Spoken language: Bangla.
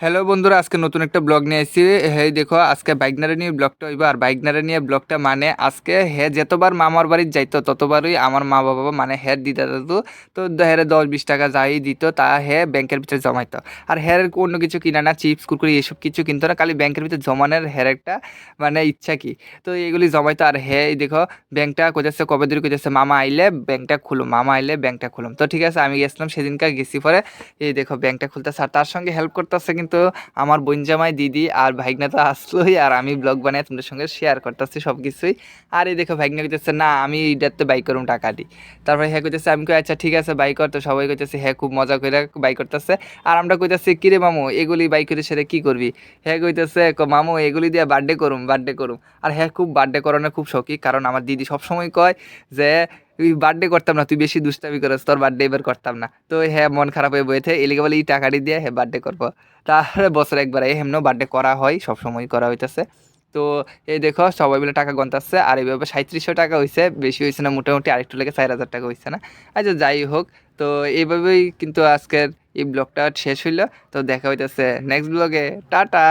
হ্যালো বন্ধুরা, আজকে নতুন একটা ব্লগ নিয়ে এসেছি হেই, দেখো, আজকে বাইকনারে নিয়ে ব্লগটা হইব। আর বাইকনারে নিয়ে ব্লগটা মানে আজকে হে যতবার মামার বাড়ির যাইতো, ততবারই আমার মা বাবা মানে হের দিতে দিত তো হেরে দশ বিশ টাকা যাই দিত, তা হে ব্যাংকের ভিতরে জমাইতো। আর হের অন্য কিছু কিনা না, চিপস, কুরকুরি, এসব কিছু কিনতো না, খালি ব্যাংকের ভিতরে জমানোর হের একটা মানে ইচ্ছা কি? তো এগুলি জমাইতো। আর হে দেখো, ব্যাংকটা কোথাচ্ছে কবে দূরে কোথাচ্ছে মামা আইলে ব্যাংকটা খুলুম, মামা আইলে ব্যাংকটা খুলুম। তো ঠিক আছে, আমি গেছিলাম, সেদিনকার গেছি পরে, এই দেখো, ব্যাংকটা খুলতেছে। আর তার সঙ্গে হেল্প করতেছে কিন্তু আমার বোনজামাই দিদি আর ভাইগনা তো আসলোই আর আমি ব্লগ বানিয়ে তোমাদের সঙ্গে শেয়ার করতেছি সব কিছুই আর এই দেখো ভাইগনা কইতেছে, না, আমি এইটাতে বাই করুম টাকা দিই তারপরে হ্যাঁ কইতেছে, আমি কই আচ্ছা ঠিক আছে বাই কর। তো সবাই কইতেছে হ্যাঁ খুব মজা করে বাই করতেছে। আর আমরা কইতেছি, কিরে মামু, এগুলি বাই করে সেটা কি করবি? হ্যাঁ কইতেছে মামু, এগুলি দিয়ে বার্থডে করুম বার্থডে করুম। আর হ্যাঁ খুব বার্থডে করানো খুব শখী কারণ আমার দিদি সবসময় কয় যে বার্থডে করতাম না, তুই বেশি দুষ্টামি করস, তোর বার্থডে এবার করতাম না। তো হ্যাঁ মন খারাপ হয়ে বইতে এলিগে বলে এই টাকাটি দিয়ে হ্যাঁ বার্থডে করব। তাহলে বছরে একবার এই হেমনও বার্থডে করা হয় সব সময় করা হইতেছে। তো এই দেখো, সবাই মিলে টাকা গন্তাচ্ছে আর এইভাবে সাঁত্রিশশো টাকা হয়েছে বেশি হয়েছে না, মোটামুটি আরেকটু লেগে চার হাজার টাকা হয়েছে না। আচ্ছা যাই হোক, তো এইভাবেই কিন্তু আজকের এই ব্লগটা শেষ হইল। তো দেখা হইতেছে নেক্সট ব্লগে টাটা!